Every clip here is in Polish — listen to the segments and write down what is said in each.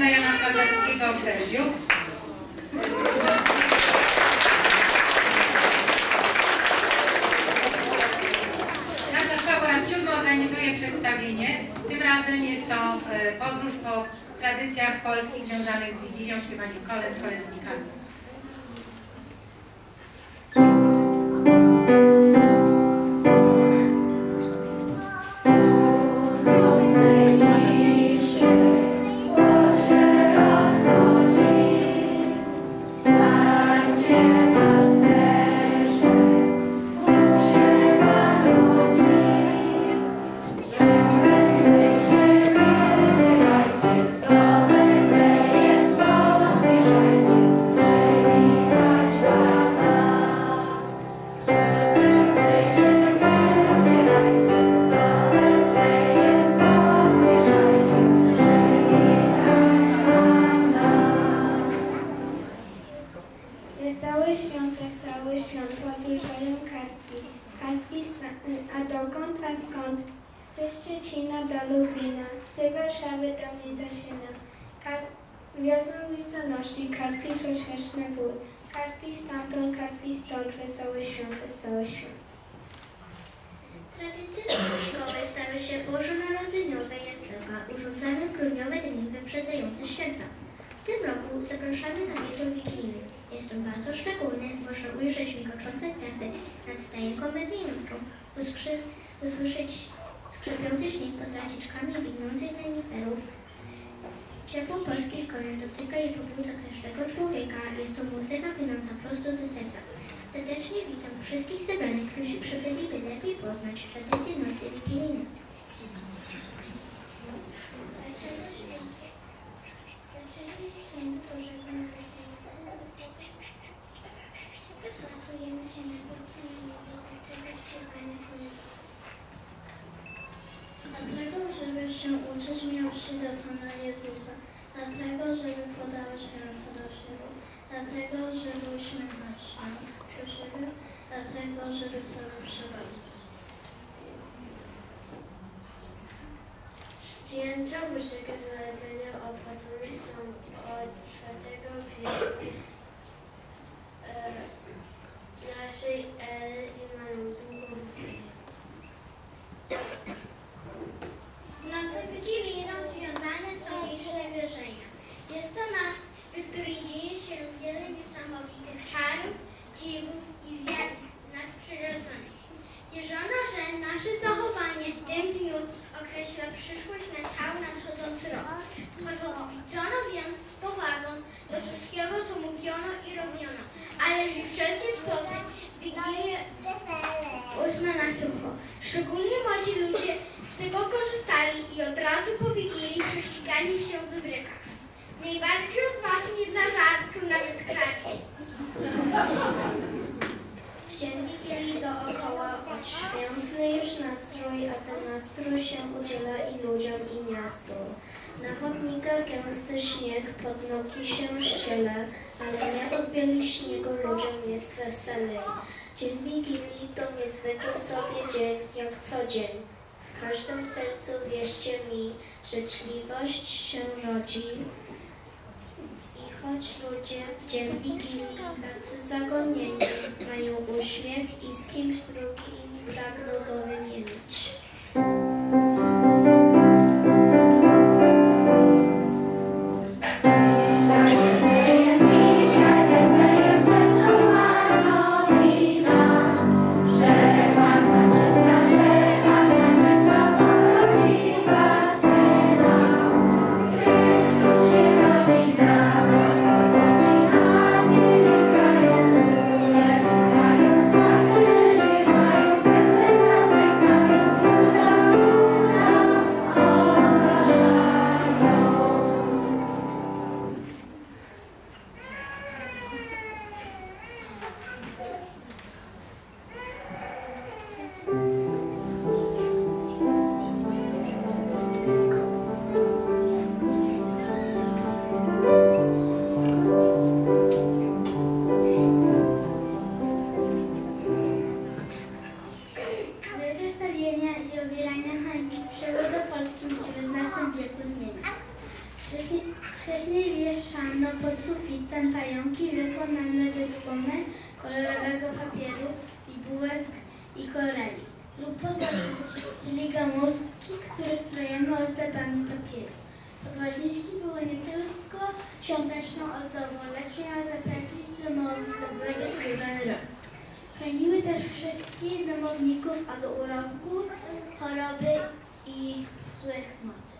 księdza Jana Paderskiego w Berziu. Nasza szkoła po raz siódmy organizuje przedstawienie. Tym razem jest to e, podróż po tradycjach polskich związanych z Wigilią, śpiewaniem kolęd, kolędnikami. Z Szczecina do Lubina, z Warszawy do Niezasienia. Kar- wiozą listonoszy, kartki słyszeczne wód. Kartki stamtąd, kartki stąd, wesoły świąt, wesoły świąt. Tradycje naszej szkoły stały się bożonarodzeniowe jaslewa, urządzane w grudniowe dni wyprzedzające święta. W tym roku zapraszamy na wieczór wigilijny. Jest on bardzo szczególny, można ujrzeć migoczące gwiazdy nad stajenką uskrzy- usłyszeć skrzypiący śnieg pod raciczkami bignących reniferów. Ciepło polskich kolęd dotyka i pobudza każdego człowieka. Jest to muzyka płynąca prosto ze serca. Serdecznie witam wszystkich zebranych, którzy przybyli, by lepiej poznać tradycje nocy wigilijnej. Dlaczego się na niebie, dlaczego śpiewania kolędy? Dlatego, żeby się uczyć miłości do Pana Jezusa. Dlatego, żeby podawać ręce do siebie. Dlatego, żeby uśmiechać się do siebie. Dlatego, żeby sobie przebaczyć. Święta Bożego Narodzenia obchodzone są od 3 wieku e, naszej ery ale że wszelkie psoty Wigilię ósme na sucho. Szczególnie młodzi ludzie z tego korzystali i od razu po Wigilii prześcigali się w wybrykach. Najbardziej odważni dla żartu nawet kradli. W dzień Wigilii dookoła odświętny już nastrój, a ten nastrój się udziela i ludziom, i miastu. Na chodnikach gęsty śnieg, pod nogi się ściele, ale nie od bieli śniegu ludziom jest weselej. Dzień Wigilii to niezwykły sobie dzień, jak co dzień. W każdym sercu wierzcie mi, życzliwość się rodzi, i choć ludzie w dzień Wigilii tacy zagonieni mają uśmiech i z kimś drugim pragną go wymienić. Wcześniej wieszano pod sufitem pająki wykonane ze słomy, kolorowego papieru, bibułek i koreli. lub podwoźniki, czyli gałązki, które strojono ozdobami z papieru. Podwoźniczki były nie tylko świąteczną ozdobą, lecz miały zapewnić domowi dobrobyt ubiegany rok. Chroniły też wszystkich domowników od uroku, choroby i złych mocy.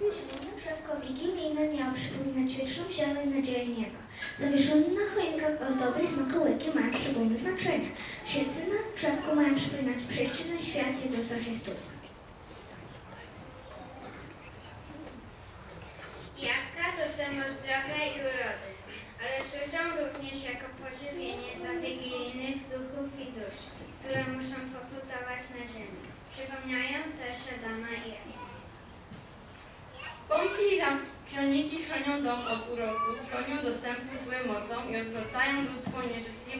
Zielone drzewko wigilijne miało przypominać wieczną zieleń nadzieję nieba. Zawieszone na choinkach ozdoby i smakołyki mają szczególne znaczenie. Świece na drzewku mają przypominać przyjście na świat Jezusa Chrystusa.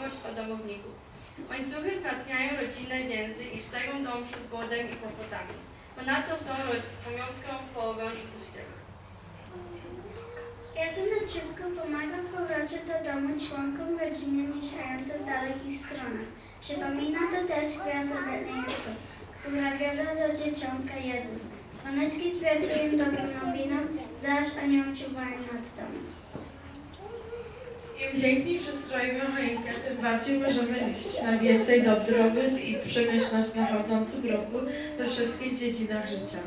Nieżyczliwość od domowników. Łańcuchy wzmacniają rodzinne więzy i szczegą dom przed głodem i kłopotami. Ponadto są pamiątką połowę i pustyni. Jazda na drzewku pomaga w powrocie do domu członkom rodziny mieszkających w dalekich stronach. Przypomina to też gwiazdę Betlejem, która wiodła do dzieciątka Jezusa. Dzwoneczki zwiastują dobrą nowiną, zaś anioł czuwają nad domem. Im piękniej przystroimy choinkę, tym bardziej możemy liczyć na więcej dobrobyt i przemyślność w roku we wszystkich dziedzinach życia.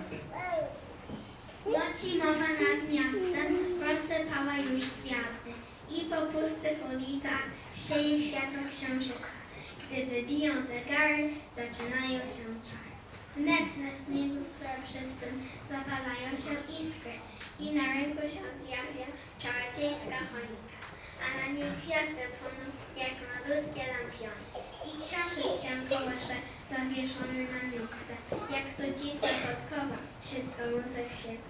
W nocy mowa nad miastem rozsypała już gwiazdy i po pustych ulicach sieje światło księżyca. Gdy wybiją zegary, zaczynają się czary. Wnet na śmigustwa wszystkim zapalają się iskry i na rynku się zjawia czarodziejska choinka, a na niej gwiazdy płoną jak malutkie lampiony. I książek się kołysze zawieszony na nitce, jak złocista podkowa wśród gałązek świetla.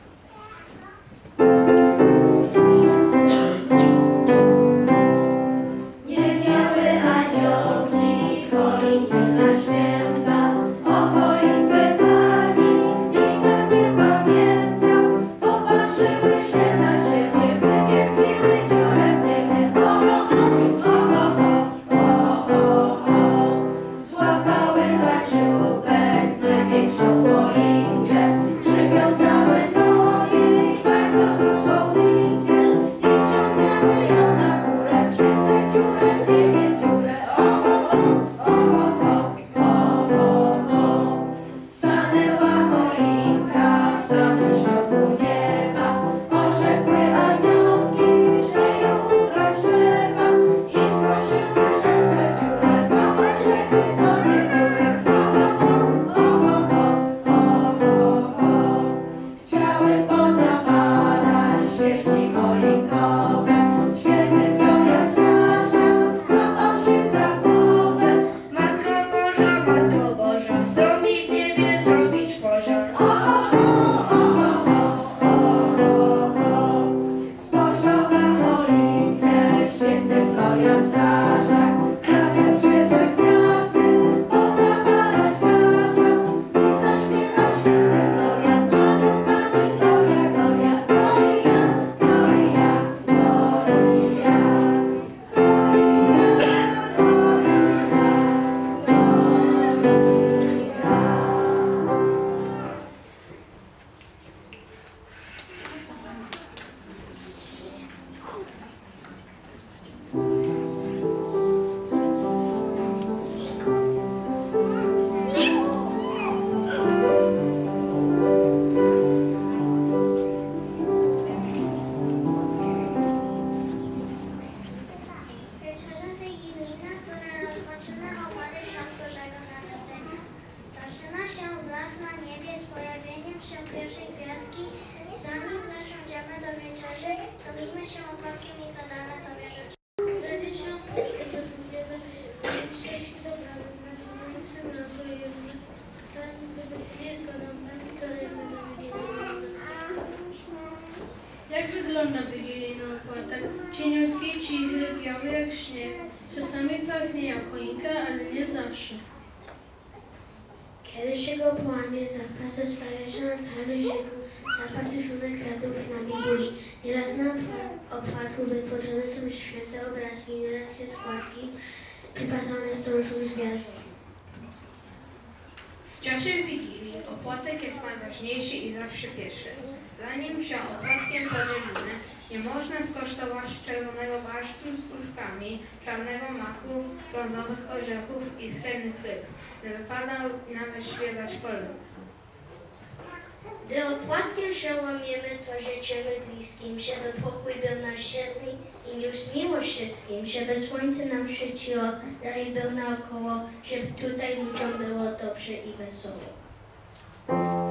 Modlimy się opłatkiem i składamy sobie zapowiada dobrobyt roku jest na całym bez zadowolenia. Jak wygląda wigilijny opłatek? Cieniutki, cichy, biały jak śnieg. Czasami pachnie jak choinka, ale nie zawsze. Kiedy się go połamie, zapas zostawia się na talerzyku zapasy żółtek kwiatów na Wigilii. Nieraz na opłatku wytworzone są święte obrazki, się składki przypatrzone są z gwiazd. W czasie Wigilii opłatek jest najważniejszy i zawsze pierwszy. Zanim się opłatkiem podzielimy, nie można skosztować czerwonego barszczu z gruszkami, czarnego maku, brązowych orzechów i srebrnych ryb. Nie wypada nawet śpiewać kolumn. Gdy opłatkiem się łamiemy, to życzymy bliskim, żeby pokój był na ziemi i niósł miłość wszystkim, żeby słońce nam świeciło, dalej był naokoło, żeby tutaj ludziom było dobrze i wesoło.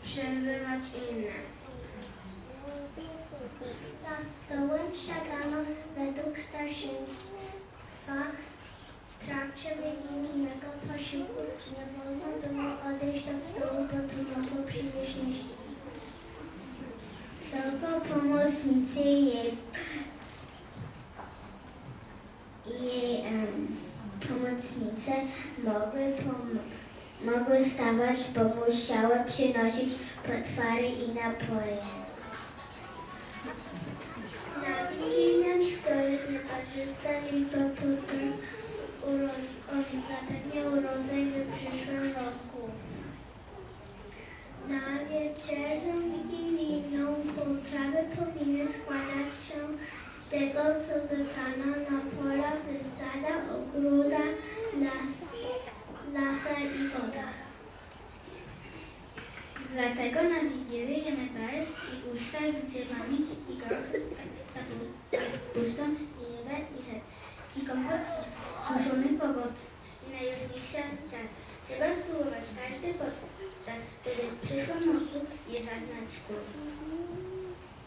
Nie przerywać inne. Za stołem siadano według starszynstwa. W trakcie wigilijnego posiłku nie wolno było odejść od stołu, bo to mogło przynieść myśli. Tylko pomocnicy jej, jej em, pomocnice mogły, pom- mogły stawać, bo musiały przynosić potwary i napoje. час. Тебя слушать каждый подкаст перед цирком мозгу и зазначку.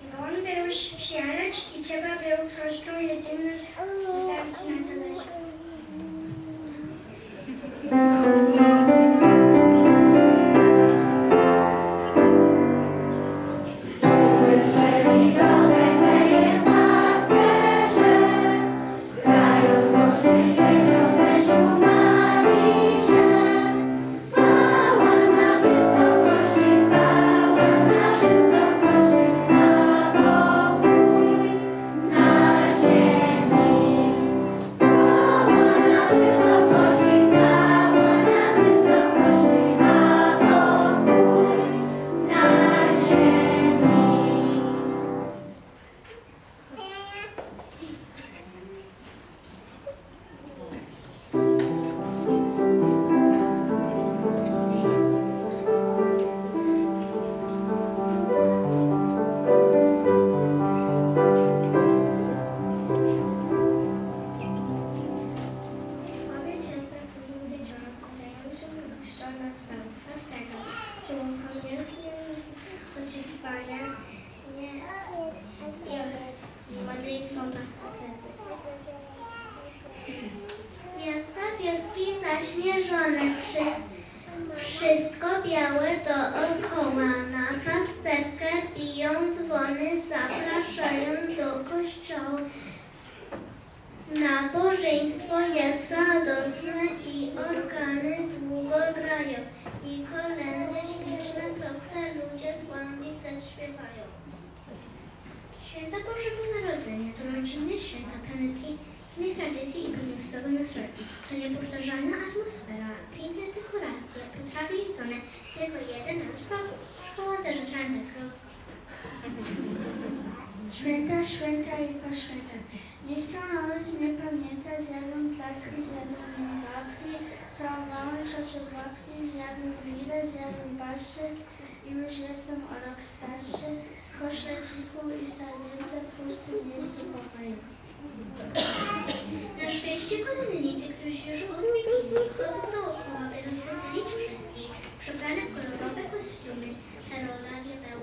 Иван беру шипшиарач и тебя беру прошком летим на составочной талашку. słuchanie, oczekiwania Miasta, wioski zaśnieżone, wszystko białe dookoła. Na pasterkę biją dzwony, zapraszają do kościoła. Nabożeństwo jest radosne i organy długo grają. I kolędy śliczne proste ludzie z głębi zaśpiewają. Święta Bożego Narodzenia to rodzinne święta pełne pięknych tradycji i bóstwowego nastroju. To niepowtarzalna atmosfera, piękne dekoracje, potrawy jedzone tylko jeden raz w roku. Szkoła też trendekro. Święta, święta i poświęta. Nikt to nawet nie pamięta, zjadłem placki, zjadłem babki, całowałem ciocię babki, zjadłem wilę, zjadłem baszy i już jestem o rok starszy. Koszleciku i sardyce w pustym miejscu pamięci. Na szczęście kolonelity, którzy już odwiedzili, chodzą dookoła, biorąc weselić wszystkich, przebrane kolorowe kostiumy, Heroda, diabełków,